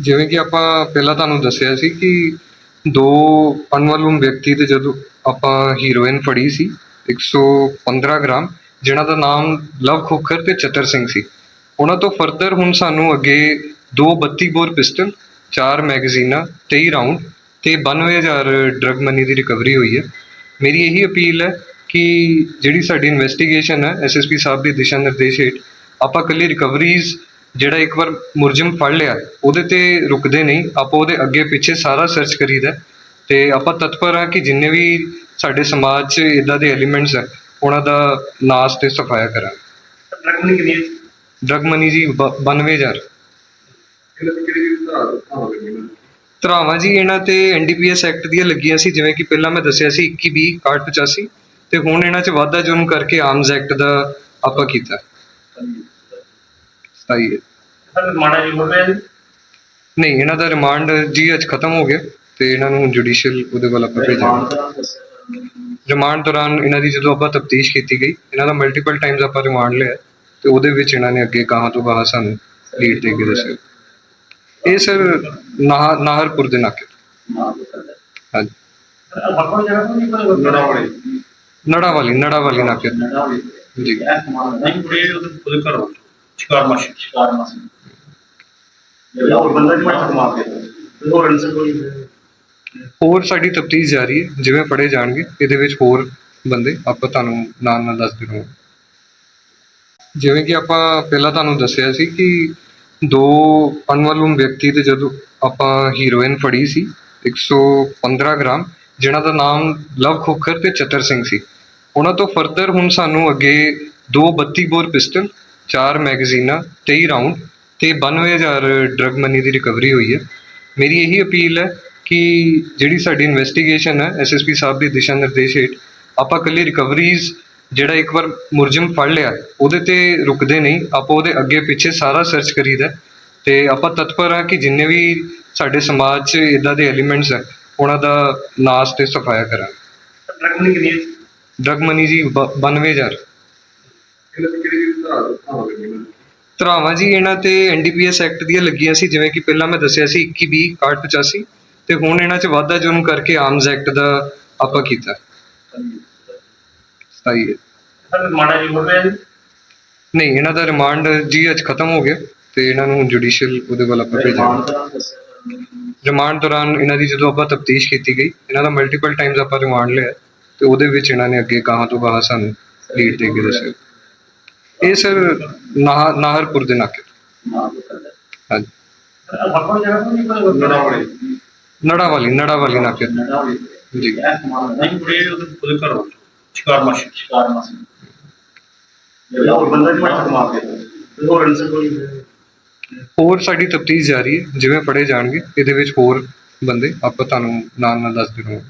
ਜਿਵੇਂ ਕਿ ਆਪਾਂ ਪਹਿਲਾਂ ਤੁਹਾਨੂੰ ਦੱਸਿਆ ਸੀ ਕਿ ਦੋ ਅਨਮਾਲੂਮ ਵਿਅਕਤੀ ਤੇ ਜਦੋਂ ਆਪਾਂ ਹੀਰੋਇਨ ਫੜੀ ਸੀ 115 ਗ੍ਰਾਮ ਜਿਨ੍ਹਾਂ ਦਾ ਨਾਮ ਲਵ ਖੋਖਰ ਤੇ ਚਤਰ ਸਿੰਘ ਸੀ। ਉਹਨਾਂ ਤੋਂ ਫਰਦਰ ਹੁਣ ਸਾਨੂੰ ਅੱਗੇ ਦੋ 32 ਬੋਰ ਪਿਸਟਲ, ਚਾਰ ਮੈਗਜ਼ੀਨਾਂ 23 ਰਾਉਂਡ ਤੇ 92000 ਡਰਗ ਮਨੀ ਦੀ ਰਿਕਵਰੀ ਹੋਈ ਹੈ। ਮੇਰੀ ਇਹੀ ਅਪੀਲ ਹੈ ਕਿ ਜਿਹੜੀ ਸਾਡੀ ਇਨਵੈਸਟੀਗੇਸ਼ਨ ਹੈ ਐਸਐਸਪੀ ਸਾਹਿਬ ਦੇ ਦਿਸ਼ਾ ਨਿਰਦੇਸ਼ ਹੇਠ ਆਪਾਂ ਕੱਲੀ ਰਿਕਵਰੀਜ਼ ਜਿਹੜਾ ਇੱਕ ਵਾਰ ਮੁਰਜਮ ਫੜ ਲਿਆ ਉਹਦੇ ਤੇ ਰੁਕਦੇ ਨਹੀਂ ਆਪਾਂ ਉਹਦੇ ਅੱਗੇ ਪਿੱਛੇ ਸਾਰਾ ਸਰਚ ਕਰੀਦਾ ਤੇ ਆਪਾਂ ਤਤਪਰ ਹਾਂ ਕਿ ਜਿੰਨੇ ਵੀ ਸਾਡੇ ਸਮਾਜ 'ਚ ਇਦਾਂ ਦੇ ਐਲੀਮੈਂਟਸ ਹੈ ਉਹਨਾਂ ਦਾ ਨਾਸ਼ ਤੇ ਸਫਾਇਆ ਕਰਾਂ। ਡਰਗ ਮਨੀ ਕਿੰਨੀ ਹੈ? ਡਰਗ ਮਨੀ ਜੀ ਬ- 92000 ਇਹਨਾਂ ਦੀ ਕਿਹੜੀ ਕਿਹੜੀ ਧਾਰਾ ਧਾਰਾ ਲੱਗੀ ਇਹਨਾਂ ਦੀ? ਧਰਾਵਾਂ ਜੀ ਇਹਨਾਂ ਤੇ ਐਨਡੀਪੀਐਸ ਐਕਟ ਦੀਆਂ ਲੱਗੀਆਂ ਸੀ ਜਿਵੇਂ ਕਿ ਪਹਿਲਾਂ ਮੈਂ ਦੱਸਿਆ ਸੀ 21 20 61 ਤੇ ਹੁਣ ਇਹਨਾਂ 'ਚ ਵਾਧਾ ਜੁਰਮ ਕਰਕੇ ਆਰਮਸ ਐਕਟ ਦਾ ਆਪਾਂ ਕੀਤਾ। ਸਹੀ ਹੈ। ਸਰ ਮਾੜਾ ਜੀ ਹੋ ਰਿਹਾ ਜੀ? ਨਹੀਂ ਇਹਨਾਂ ਦਾ ਰਿਮਾਂਡ ਜੀ ਅੱਜ ਖਤਮ ਹੋ ਗਿਆ ਤੇ ਇਹਨਾਂ ਨੂੰ ਜੁਡੀਸ਼ੀਅਲ ਉਹਦੇ ਵੱਲ ਆਪਾਂ ਭੇਜਾਂਗੇ। ਰਿਮਾਂਡ ਦੌਰਾਨ ਇਹਨਾਂ ਦੀ ਜਦੋਂ ਆਪਾਂ ਤਫਤੀਸ਼ ਕੀਤੀ ਗਈ ਇਹਨਾਂ ਦਾ ਮਲਟੀਪਲ ਟਾਈਮਸ ਆਪਾਂ ਰਿਮਾਂਡ ਲਿਆ ਤੇ ਉਹਦੇ ਵਿੱਚ ਇਹਨਾਂ ਨੇ ਅੱਗੇ ਗਾਹਾਂ ਤੋਂ ਗਾਹਾਂ ਸਾਨੂੰ ਲੀਡ ਦੇ ਕੇ ਦੱਸਿਆ। ਇਹ ਸਰ ਨਾਹ ਨਾਹਰਪੁਰ ਦੇ ਨਾਕੇ। ਹਾਂਜੀ। ਨੜਾ ਵਾਲੀ ਨੜਾ ਵਾਲੀ ਨਾਕੇ ਜੀ। ਨਹੀਂ ਕੁੜੀ ਉਹਦੇ ਉਹਦੇ ਘਰੋਂ। ਮਾਸ਼ੀ ਇਹ ਹੋਰ ਬੰਦਾ ਜੀ ਮੱਛਰ ਮਾਰ ਕੇ ਹੋਰ ਇਨਸੇ ਕੋਈ ਹੋਰ ਸਾਡੀ ਤਫਤੀਸ਼ ਜਾਰੀ ਹੈ। ਜਿਵੇਂ ਪੜੇ ਜਾਣਗੇ ਇਹਦੇ ਵਿੱਚ ਹੋਰ ਬੰਦੇ ਆਪਾਂ ਤੁਹਾਨੂੰ ਨਾਲ ਨਾਲ ਦੱਸਦੇ ਰਹਾਂਗੇ ਜਿਵੇਂ ਕਿ ਆਪਾਂ ਪਹਿਲਾਂ ਤੁਹਾਨੂੰ ਦੱਸਿਆ ਸੀ ਕਿ ਦੋ ਅਨਮਾਲੂਮ ਵਿਅਕਤੀ ਤੇ ਜਦੋਂ ਆਪਾਂ ਹੀਰੋਇਨ ਫੜੀ ਸੀ 115 ਗ੍ਰਾਮ ਜਿਨ੍ਹਾਂ ਦਾ ਨਾਮ ਲਵ ਖੋਖਰ ਤੇ ਚਤਰ ਸਿੰਘ ਸੀ। ਉਹਨਾਂ ਤੋਂ ਫਰਦਰ ਹੁਣ ਸਾਨੂੰ ਅੱਗੇ ਦੋ 32 ਬੋਰ ਪਿਸਟਲ ਚਾਰ ਮੈਗਜ਼ੀਨਾਂ 23 ਰਾਉਂਡ ਤੇ 92000 ਡਰਗ ਮਨੀ ਦੀ ਰਿਕਵਰੀ ਹੋਈ ਹੈ। ਮੇਰੀ ਇਹੀ ਅਪੀਲ ਹੈ ਕਿ ਜਿਹੜੀ ਸਾਡੀ ਇਨਵੈਸਟੀਗੇਸ਼ਨ ਹੈ ਐਸਐਸਪੀ ਸਾਹਿਬ ਦੇ ਦਿਸ਼ਾ ਨਿਰਦੇਸ਼ ਹੇਠ ਆਪਾਂ ਕੱਲੀ ਰਿਕਵਰੀਜ਼ ਜਿਹੜਾ ਇੱਕ ਵਾਰ ਮੁਰਜਮ ਫੜ ਲਿਆ ਉਹਦੇ ਤੇ ਰੁਕਦੇ ਨਹੀਂ ਆਪਾਂ ਉਹਦੇ ਅੱਗੇ ਪਿੱਛੇ ਸਾਰਾ ਸਰਚ ਕਰੀਦਾ ਤੇ ਆਪਾਂ ਤਤਪਰ ਹਾਂ ਕਿ ਜਿੰਨੇ ਵੀ ਸਾਡੇ ਸਮਾਜ 'ਚ ਇਦਾਂ ਦੇ ਐਲੀਮੈਂਟਸ ਹੈ ਉਹਨਾਂ ਦਾ ਨਾਸ਼ ਤੇ ਸਫਾਇਆ ਕਰਾਂ ਡਰਗ ਮਨੀ ਕਿੰਨੀ ਹੈ? ਡਰਗ ਮਨੀ ਜੀ ਬ- 92000 ਧਰਾਵਾਂ ਜੀ ਇਹਨਾਂ ਤੇ ਐਨਡੀਪੀਐਸ ਐਕਟ ਦੀਆਂ ਲੱਗੀਆਂ ਸੀ ਜਿਵੇਂ ਕਿ ਪਹਿਲਾਂ ਮੈਂ ਦੱਸਿਆ ਸੀ 21 20 61 85 ਤੇ ਹੁਣ ਇਹਨਾਂ 'ਚ ਵਾਧਾ ਜੁਰਮ ਕਰਕੇ ਆਰਮਸ ਐਕਟ ਦਾ ਆਪਾਂ ਕੀਤਾ। ਸਹੀ ਹੈ। ਸਰ ਮਾੜਾ ਜੀ ਹੋ ਰਿਹਾ ਜੀ? ਨਹੀਂ ਇਹਨਾਂ ਦਾ ਰਿਮਾਂਡ ਜੀ ਅੱਜ ਖਤਮ ਹੋ ਗਿਆ ਤੇ ਇਹਨਾਂ ਨੂੰ ਜੁਡੀਸ਼ੀਅਲ ਉਹਦੇ ਵੱਲ ਆਪਾਂ ਭੇਜਾਂਗੇ। ਰਿਮਾਂਡ ਦੌਰਾਨ ਇਹਨਾਂ ਦੀ ਜਦੋਂ ਆਪਾਂ ਤਫਤੀਸ਼ ਕੀਤੀ ਗਈ ਇਹਨਾਂ ਦਾ ਮਲਟੀਪਲ ਟਾਈਮਸ ਆਪਾਂ ਰਿਮਾਂਡ ਲਿਆ ਤੇ ਉਹਦੇ ਵਿੱਚ ਇਹਨਾਂ ਨੇ ਅੱਗੇ ਗਾਹਾਂ ਤੋਂ ਗਾਹਾਂ ਸਾਨੂੰ ਲੀਡ ਦੇ ਕੇ ਦੱਸਿਆ। ਇਹ ਸਰ ਨਾਹ ਨਾਹਰਪੁਰ ਦੇ ਨਾਕੇ ਤੋਂ। ਹਾਂਜੀ। ਬੱਕਰ ਜਗ੍ਹਾ ਤੋਂ ਨਹੀਂ ਕੋਈ ਲੜਾ ਵਾਲੇ ਨੜਾ ਵਾਲੀ ਨੜਾ ਵਾਲੀ ਨਾਕੇ ਤੋਂ। ਲੜਾ ਵਾਲੇ ਜੀ ਨਹੀਂ ਕੁੜੀ ਉਹਦੇ ਉਹਦੇ ਘਰੋਂ। ਸ਼ਿਕਾਰ ਮਾਸ਼ੀ। ਸ਼ਿਕਾਰ ਮਾਸ਼ੀ। ਇਹ ਹੋਰ ਬੰਦਾ ਜੀ ਮੱਛਰ ਮਾਰ ਕੇ ਹੋਰ ਇਨਸੇ ਕੋਈ ਹੋਰ ਸਾਡੀ ਤਫਤੀਸ਼ ਜਾਰੀ ਹੈ। ਜਿਵੇਂ ਪੜੇ ਜਾਣਗੇ ਇਹਦੇ ਵਿੱਚ ਹੋਰ ਬੰਦੇ ਆਪਾਂ ਤੁਹਾਨੂੰ ਨਾਲ ਨਾਲ ਦੱਸਦੇ ਰਹਾਂਗੇ